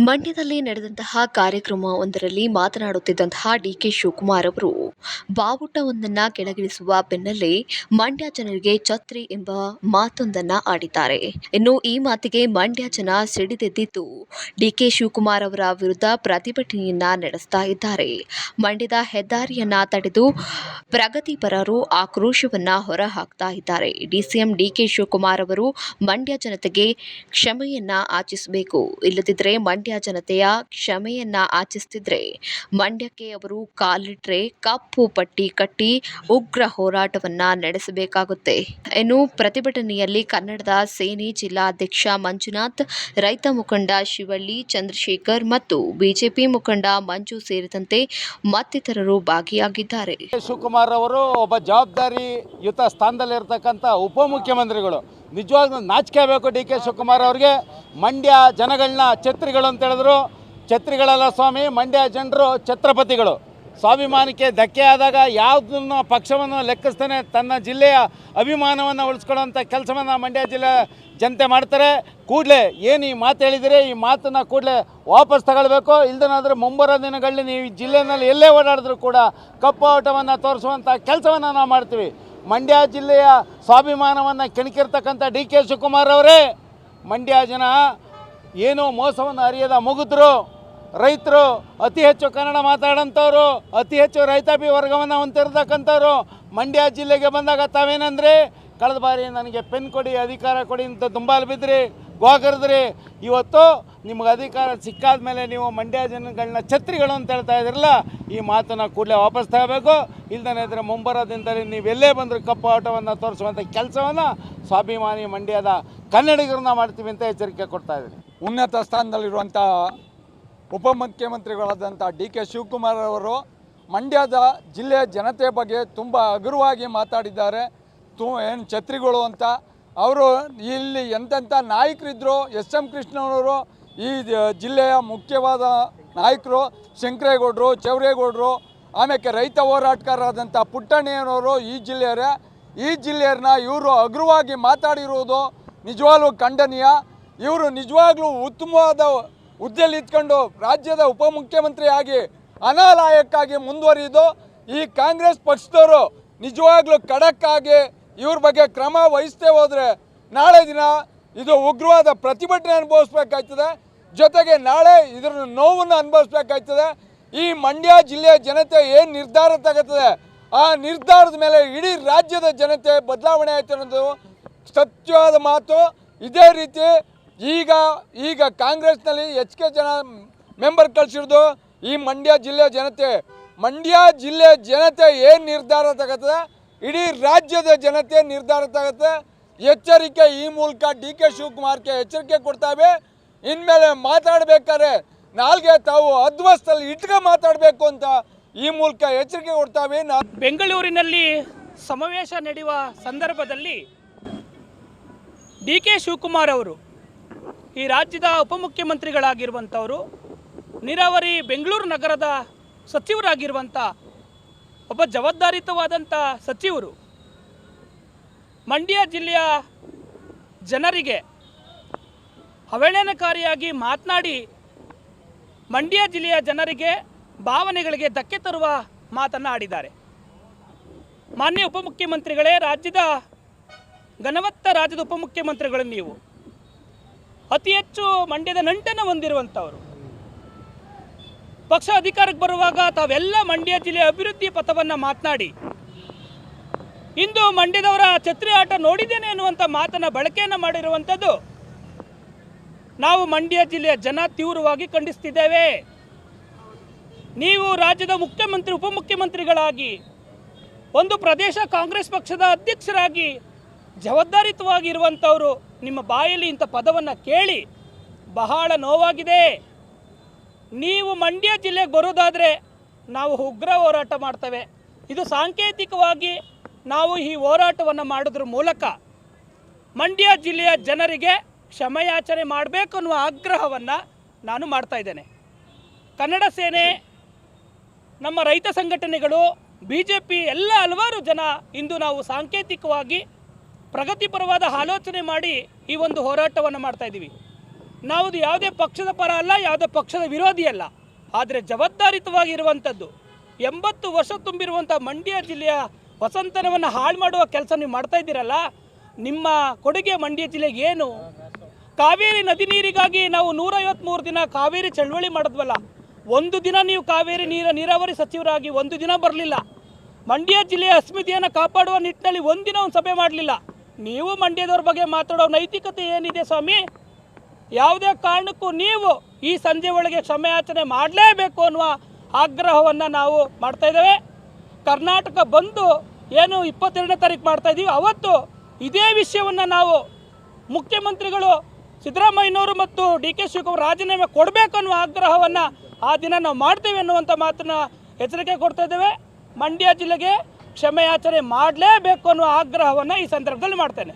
ಮಂಡ್ಯದಲ್ಲಿ ನಡೆದಂತಹ ಕಾರ್ಯಕ್ರಮ ಒಂದರಲ್ಲಿ ಮಾತನಾಡುತ್ತಿದ್ದಂತಹ ಡಿಕೆ ಶಿವಕುಮಾರ್ ಅವರು, ಬಾವುಟವೊಂದನ್ನ ಕೆಳಗಿಳಿಸುವ ಬೆನ್ನಲ್ಲೇ ಮಂಡ್ಯ ಜನರಿಗೆ ಛತ್ರಿ ಎಂಬ ಮಾತೊಂದನ್ನ ಆಡಿದ್ದಾರೆ. ಇನ್ನು ಈ ಮಾತಿಗೆ ಮಂಡ್ಯ ಜನ ಸಿಡಿದೆದ್ದಿದ್ದು, ಡಿಕೆ ಶಿವಕುಮಾರ್ ಅವರ ವಿರುದ್ಧ ಪ್ರತಿಭಟನೆಯನ್ನ ನಡೆಸ್ತಾ ಇದ್ದಾರೆ. ಮಂಡ್ಯದ ಹೆದ್ದಾರಿಯನ್ನ ತಡೆದು ಪ್ರಗತಿಪರರು ಆಕ್ರೋಶವನ್ನ ಹೊರಹಾಕ್ತಾ ಇದ್ದಾರೆ. ಡಿಸಿಎಂ ಡಿಕೆ ಶಿವಕುಮಾರ್ ಅವರು, ಮಂಡ್ಯ ಜನತೆಗೆ ಕ್ಷಮೆಯನ್ನ ಆಚಿಸಬೇಕು. ಇಲ್ಲದಿದ್ದರೆ ಮಂಡ್ಯ ಜನತೆಯ ಕ್ಷಮೆಯನ್ನ ಆಚಿಸ್ತಿದ್ರೆ ಮಂಡ್ಯಕ್ಕೆ ಅವರು ಕಾಲಿಟ್ರೆ ಕಪ್ಪು ಪಟ್ಟಿ ಕಟ್ಟಿ ಉಗ್ರ ಹೋರಾಟವನ್ನ ನಡೆಸಬೇಕಾಗುತ್ತೆ. ಇನ್ನು ಪ್ರತಿಭಟನೆಯಲ್ಲಿ ಕನ್ನಡದ ಸೇನೆ ಜಿಲ್ಲಾಧ್ಯಕ್ಷ ಮಂಜುನಾಥ್, ರೈತ ಮುಖಂಡ ಶಿವಳ್ಳಿ, ಚಂದ್ರಶೇಖರ್ ಮತ್ತು ಬಿಜೆಪಿ ಮುಖಂಡ ಮಂಜು ಸೇರಿದಂತೆ ಮತ್ತಿತರರು ಭಾಗಿಯಾಗಿದ್ದಾರೆ. ಶಿವಕುಮಾರ್ ಅವರು ಒಬ್ಬ ಜವಾಬ್ದಾರಿಯುತ ಸ್ಥಾನದಲ್ಲಿರ್ತಕ್ಕಂಥ ಉಪಮುಖ್ಯಮಂತ್ರಿಗಳು. ನಿಜವಾಗ್ಲೂ ನಾಚಿಕೆ ಬೇಕು ಡಿ ಕೆ ಶಿವಕುಮಾರ್ ಅವ್ರಿಗೆ. ಮಂಡ್ಯ ಜನಗಳನ್ನ ಛತ್ರಿಗಳು ಅಂತ ಹೇಳಿದ್ರು. ಛತ್ರಿಗಳಲ್ಲ ಸ್ವಾಮಿ, ಮಂಡ್ಯ ಜನರು ಛತ್ರಪತಿಗಳು. ಸ್ವಾಭಿಮಾನಕ್ಕೆ ಧಕ್ಕೆ ಆದಾಗ ಯಾವುದನ್ನು ಪಕ್ಷವನ್ನು ಲೆಕ್ಕಿಸ್ತಾನೆ ತನ್ನ ಜಿಲ್ಲೆಯ ಅಭಿಮಾನವನ್ನು ಉಳಿಸ್ಕೊಳ್ಳೋಂಥ ಕೆಲಸವನ್ನು ಮಂಡ್ಯ ಜಿಲ್ಲೆ ಜನತೆ ಮಾಡ್ತಾರೆ. ಕೂಡಲೇ ಏನು ಈ ಮಾತು ಹೇಳಿದಿರಿ, ಈ ಮಾತನ್ನು ಕೂಡಲೇ ವಾಪಸ್ ತಗೊಳ್ಬೇಕು. ಇಲ್ಲದನಾದ್ರೆ ಮುಂಬರೋ ದಿನಗಳಲ್ಲಿ ನೀವು ಜಿಲ್ಲೆಯಲ್ಲಿ ಎಲ್ಲೇ ಓಡಾಡಿದ್ರು ಕೂಡ ಕಪ್ಪು ಆಟವನ್ನು ತೋರಿಸುವಂಥ ಕೆಲಸವನ್ನು ನಾವು ಮಾಡ್ತೀವಿ. ಮಂಡ್ಯ ಜಿಲ್ಲೆಯ ಸ್ವಾಭಿಮಾನವನ್ನು ಕೆಣಕಿರ್ತಕ್ಕಂಥ ಡಿ ಕೆ ಶಿವಕುಮಾರ್ ಅವರೇ ಮಂಡ್ಯ ಜನ ಏನೋ ಮೋಸವನ್ನು ಅರಿಯದ ಮುಗಿದ್ರು, ರೈತರು, ಅತಿ ಹೆಚ್ಚು ಕನ್ನಡ ಮಾತಾಡೋಂಥವ್ರು ಅತಿ ಹೆಚ್ಚು ರೈತಾಪಿ ವರ್ಗವನ್ನು ಹೊಂದಿರತಕ್ಕಂಥವ್ರು ಮಂಡ್ಯ ಜಿಲ್ಲೆಗೆ ಬಂದಾಗ ತಾವೇನಂದ್ರೆ? ಕಳೆದ ಬಾರಿ ನನಗೆ ಪೆನ್ ಕೊಡಿ, ಅಧಿಕಾರ ಕೊಡಿ ಅಂತ ದುಂಬಾಲು ಬಿದ್ದಿರಿ ಗೋಕರಿದ್ರಿ ಇವತ್ತು ನಿಮ್ಗೆ ಅಧಿಕಾರ ಸಿಕ್ಕಾದ ಮೇಲೆ ನೀವು ಮಂಡ್ಯ ಜನಗಳನ್ನ ಛತ್ರಿಗಳು ಅಂತ ಹೇಳ್ತಾ ಇದ್ರಲ್ಲ ಈ ಮಾತನ್ನು ಕೂಡಲೇ ವಾಪಸ್ ತಗೋಬೇಕು. ಇಲ್ದೇ ಇದ್ರೆ ಮುಂಬರೋ ದಿನದಲ್ಲಿ ನೀವೆಲ್ಲೇ ಬಂದರೂ ಕಪ್ಪು ಆಟವನ್ನು ತೋರಿಸುವಂಥ ಕೆಲಸವನ್ನು ಸ್ವಾಭಿಮಾನಿ ಮಂಡ್ಯದ ಕನ್ನಡಿಗರನ್ನ ಮಾಡ್ತೀವಿ ಅಂತ ಎಚ್ಚರಿಕೆ ಕೊಡ್ತಾ ಇದ್ದೀನಿ. ಉನ್ನತ ಸ್ಥಾನದಲ್ಲಿರುವಂಥ ಉಪಮುಖ್ಯಮಂತ್ರಿಗಳಾದಂಥ ಡಿ ಕೆ ಶಿವಕುಮಾರ್ ಅವರು ಮಂಡ್ಯದ ಜಿಲ್ಲೆಯ ಜನತೆ ಬಗ್ಗೆ ತುಂಬ ಹಗುರವಾಗಿ ಮಾತಾಡಿದ್ದಾರೆ. ತು, ಏನು ಛತ್ರಿಗಳು ಅಂತ. ಅವರು ಇಲ್ಲಿ ಎಂತೆಂಥ ನಾಯಕರಿದ್ದರು ಎಸ್ ಎಂ ಕೃಷ್ಣವರು ಈ ಜಿಲ್ಲೆಯ ಮುಖ್ಯವಾದ ನಾಯಕರು, ಶಂಕರೇಗೌಡರು, ಚೌರೇಗೌಡರು ಆಮೇಲೆ ರೈತ ಹೋರಾಟಗಾರರಾದಂಥ ಪುಟ್ಟಣ್ಣಯ್ಯನವರು ಈ ಜಿಲ್ಲೆಯರೇ. ಈ ಜಿಲ್ಲೆಯರನ್ನ ಇವರು ಹಗುರವಾಗಿ ಮಾತಾಡಿರುವುದು ನಿಜವಾಗ್ಲೂ ಖಂಡನೀಯ. ಇವರು ನಿಜವಾಗ್ಲೂ ಉತ್ತಮವಾದ ಹುದ್ದೆಯಲ್ಲಿ ಇದ್ಕೊಂಡು ರಾಜ್ಯದ ಉಪಮುಖ್ಯಮಂತ್ರಿಯಾಗಿ ಅನಾಲಯಕ್ಕಾಗಿ ಮುಂದುವರಿದು ಈ ಕಾಂಗ್ರೆಸ್ ಪಕ್ಷದವರು ನಿಜವಾಗ್ಲೂ ಖಡಕ್ಕಾಗಿ ಇವ್ರ ಬಗ್ಗೆ ಕ್ರಮ ವಹಿಸ್ತೇ ಹೋದರೆ ನಾಳೆ ದಿನ ಇದು ಉಗ್ರವಾದ ಪ್ರತಿಭಟನೆ ಅನುಭವಿಸ್ಬೇಕಾಯ್ತದೆ. ಜೊತೆಗೆ ನಾಳೆ ಇದರ ನೋವನ್ನು ಅನುಭವಿಸ್ಬೇಕಾಯ್ತದೆ. ಈ ಮಂಡ್ಯ ಜಿಲ್ಲೆಯ ಜನತೆ ಏನು ನಿರ್ಧಾರ ತಗೋತದೆ? ಆ ನಿರ್ಧಾರದ ಮೇಲೆ ಇಡೀ ರಾಜ್ಯದ ಜನತೆ ಬದಲಾವಣೆ ಆಯ್ತು ಅನ್ನೋದು ಸತ್ಯವಾದ ಮಾತು. ಇದೇ ರೀತಿ ಈಗ ಈಗ ಕಾಂಗ್ರೆಸ್ನಲ್ಲಿ ಎಚ್ ಕೆ ಜನ ಮೆಂಬರ್ ಕಳಿಸಿರೋದು ಈ ಮಂಡ್ಯ ಜಿಲ್ಲೆಯ ಜನತೆ. ಮಂಡ್ಯ ಜಿಲ್ಲೆಯ ಜನತೆ ಏನು ನಿರ್ಧಾರ ತಗತ್ತದೆ ಇಡೀ ರಾಜ್ಯದ ಜನತೆ ನಿರ್ಧಾರ ತಗತ್ತೆ. ಎಚ್ಚರಿಕೆ ಈ ಮೂಲಕ ಡಿ ಕೆ ಶಿವಕುಮಾರ್ಗೆ ಎಚ್ಚರಿಕೆ ಕೊಡ್ತಾವೆ ಇನ್ಮೇಲೆ ಮಾತಾಡಬೇಕಾದ್ರೆ ನಾಲ್ಗೆ ತಾವು ಅಧ್ವಸ್ತಲ್ಲಿ ಇಟ್ಕೊ ಮಾತಾಡಬೇಕು ಅಂತ ಈ ಮೂಲಕ ಎಚ್ಚರಿಕೆ ಕೊಡ್ತಾವೆ ಬೆಂಗಳೂರಿನಲ್ಲಿ ಸಮಾವೇಶ ನಡೆಯುವ ಸಂದರ್ಭದಲ್ಲಿ ಡಿ ಕೆ ಶಿವಕುಮಾರ್ ಅವರು ಈ ರಾಜ್ಯದ ಉಪಮುಖ್ಯಮಂತ್ರಿಗಳಾಗಿರುವಂಥವರು, ನೀರಾವರಿ ಬೆಂಗಳೂರು ನಗರದ ಸಚಿವರಾಗಿರುವಂಥ ಒಬ್ಬ ಜವಾಬ್ದಾರಿತವಾದಂಥ ಸಚಿವರು, ಮಂಡ್ಯ ಜಿಲ್ಲೆಯ ಜನರಿಗೆ ಅವಹೇಳನಕಾರಿಯಾಗಿ ಮಾತನಾಡಿ ಮಂಡ್ಯ ಜಿಲ್ಲೆಯ ಜನರಿಗೆ ಭಾವನೆಗಳಿಗೆ ಧಕ್ಕೆ ತರುವ ಮಾತನ್ನು ಆಡಿದ್ದಾರೆ ಮಾನ್ಯ ಉಪಮುಖ್ಯಮಂತ್ರಿಗಳೇ, ರಾಜ್ಯದ ಘನವತ್ತ ರಾಜ್ಯದ ಉಪಮುಖ್ಯಮಂತ್ರಿಗಳು ನೀವು. ಅತಿ ಹೆಚ್ಚು ಮಂಡ್ಯದ ನಂಟನ್ನು ಹೊಂದಿರುವಂಥವರು. ಪಕ್ಷ ಅಧಿಕಾರಕ್ಕೆ ಬರುವಾಗ ತಾವೆಲ್ಲ ಮಂಡ್ಯ ಜಿಲ್ಲೆಯ ಅಭಿವೃದ್ಧಿ ಪಥವನ್ನು ಮಾತನಾಡಿ. ಇಂದು ಮಂಡ್ಯದವರ ಛತ್ರಿ ಆಟ ನೋಡಿದ್ದೇನೆ ಎನ್ನುವಂಥ ಮಾತನ್ನು ಬಳಕೆಯನ್ನು ಮಾಡಿರುವಂಥದ್ದು ನಾವು ಮಂಡ್ಯ ಜಿಲ್ಲೆಯ ಜನ ತೀವ್ರವಾಗಿ ಖಂಡಿಸ್ತಿದ್ದೇವೆ. ನೀವು ರಾಜ್ಯದ ಮುಖ್ಯಮಂತ್ರಿ, ಉಪಮುಖ್ಯಮಂತ್ರಿಗಳಾಗಿ, ಒಂದು ಪ್ರದೇಶ ಕಾಂಗ್ರೆಸ್ ಪಕ್ಷದ ಅಧ್ಯಕ್ಷರಾಗಿ ಜವಾಬ್ದಾರಿತವಾಗಿ ಇರುವಂಥವರು ನಿಮ್ಮ ಬಾಯಲ್ಲಿ ಇಂಥ ಪದವನ್ನು ಕೇಳಿ ಬಹಳ ನೋವಾಗಿದೆ. ನೀವು ಮಂಡ್ಯ ಜಿಲ್ಲೆಗೆ ಬರೋದಾದರೆ ನಾವು ಉಗ್ರ ಹೋರಾಟ ಮಾಡ್ತೇವೆ. ಇದು ಸಾಂಕೇತಿಕವಾಗಿ ನಾವು ಈ ಹೋರಾಟವನ್ನು ಮಾಡೋದ್ರ ಮೂಲಕ ಮಂಡ್ಯ ಜಿಲ್ಲೆಯ ಜನರಿಗೆ ಕ್ಷಮಯಾಚನೆ ಮಾಡಬೇಕು ಅನ್ನುವ ಆಗ್ರಹವನ್ನು ನಾನು ಮಾಡ್ತಾ ಇದ್ದೇನೆ. ಕನ್ನಡ ಸೇನೆ, ನಮ್ಮ ರೈತ ಸಂಘಟನೆಗಳು ಬಿ ಜೆ ಪಿ ಎಲ್ಲ ಹಲವಾರು ಜನ ಇಂದು ನಾವು ಸಾಂಕೇತಿಕವಾಗಿ ಪ್ರಗತಿಪರವಾದ ಆಲೋಚನೆ ಮಾಡಿ ಈ ಒಂದು ಹೋರಾಟವನ್ನು ಮಾಡ್ತಾ ಇದ್ದೀವಿ. ನಾವು ಯಾವುದೇ ಪಕ್ಷದ ಪರ ಅಲ್ಲ, ಯಾವುದೇ ಪಕ್ಷದ ವಿರೋಧಿ ಅಲ್ಲ. ಆದರೆ ಜವಾಬ್ದಾರಿತವಾಗಿರುವಂಥದ್ದು ಎಂಬತ್ತು ವರ್ಷ ತುಂಬಿರುವಂಥ ಮಂಡ್ಯ ಜಿಲ್ಲೆಯ ವಸಂತನವನ್ನು ಹಾಳು ಮಾಡುವ ಕೆಲಸ ನೀವು ಮಾಡ್ತಾ ಇದ್ದೀರಲ್ಲ, ನಿಮ್ಮ ಕೊಡುಗೆ ಮಂಡ್ಯ ಜಿಲ್ಲೆಗೆ ಏನು? ಕಾವೇರಿ ನದಿ ನೀರಿಗಾಗಿ ನಾವು ನೂರೈವತ್ತ್ಮೂರು ದಿನ ಕಾವೇರಿ ಚಳವಳಿ ಮಾಡಿದ್ವಲ್ಲ, ಒಂದು ದಿನ ನೀವು ಕಾವೇರಿ ನೀರ, ನೀರಾವರಿ ಸಚಿವರಾಗಿ ಒಂದು ದಿನ ಬರಲಿಲ್ಲ. ಮಂಡ್ಯ ಜಿಲ್ಲೆಯ ಅಸ್ಮಿತೆಯನ್ನು ಕಾಪಾಡುವ ನಿಟ್ಟಿನಲ್ಲಿ ಒಂದಿನ ಒಂದು ಸಭೆ ಮಾಡಲಿಲ್ಲ. ನೀವು ಮಂಡ್ಯದವ್ರ ಬಗ್ಗೆ ಮಾತಾಡೋ ನೈತಿಕತೆ ಏನಿದೆ ಸ್ವಾಮಿ? ಯಾವುದೇ ಕಾರಣಕ್ಕೂ ನೀವು ಈ ಸಂಜೆ ಒಳಗೆ ಕ್ಷಮೆಯಾಚನೆ ಮಾಡಲೇಬೇಕು ಅನ್ನುವ ಆಗ್ರಹವನ್ನು ನಾವು ಮಾಡ್ತಾ ಇದ್ದೇವೆ. ಕರ್ನಾಟಕ ಬಂದು ಏನು ಇಪ್ಪತ್ತೆರಡನೇ ತಾರೀಕು ಮಾಡ್ತಾ ಇದ್ದೀವಿ ಅವತ್ತು ಇದೇ ವಿಷಯವನ್ನು ನಾವು ಮುಖ್ಯಮಂತ್ರಿಗಳು ಸಿದ್ದರಾಮಯ್ಯನವರು ಮತ್ತು ಡಿ ಕೆ ಶಿವಕುಮಾರ್ ರಾಜೀನಾಮೆ ಕೊಡಬೇಕು ಅನ್ನುವ ಆಗ್ರಹವನ್ನು ಆ ದಿನ ನಾವು ಮಾಡ್ತೇವೆ ಅನ್ನುವಂಥ ಮಾತನ್ನ ಎಚ್ಚರಿಕೆ ಕೊಡ್ತಾ ಇದ್ದೇವೆ. ಮಂಡ್ಯ ಜಿಲ್ಲೆಗೆ ಕ್ಷಮೆಯಾಚನೆ ಮಾಡಲೇಬೇಕು ಅನ್ನುವ ಆಗ್ರಹವನ್ನು ಈ ಸಂದರ್ಭದಲ್ಲಿ ಮಾಡ್ತೇನೆ.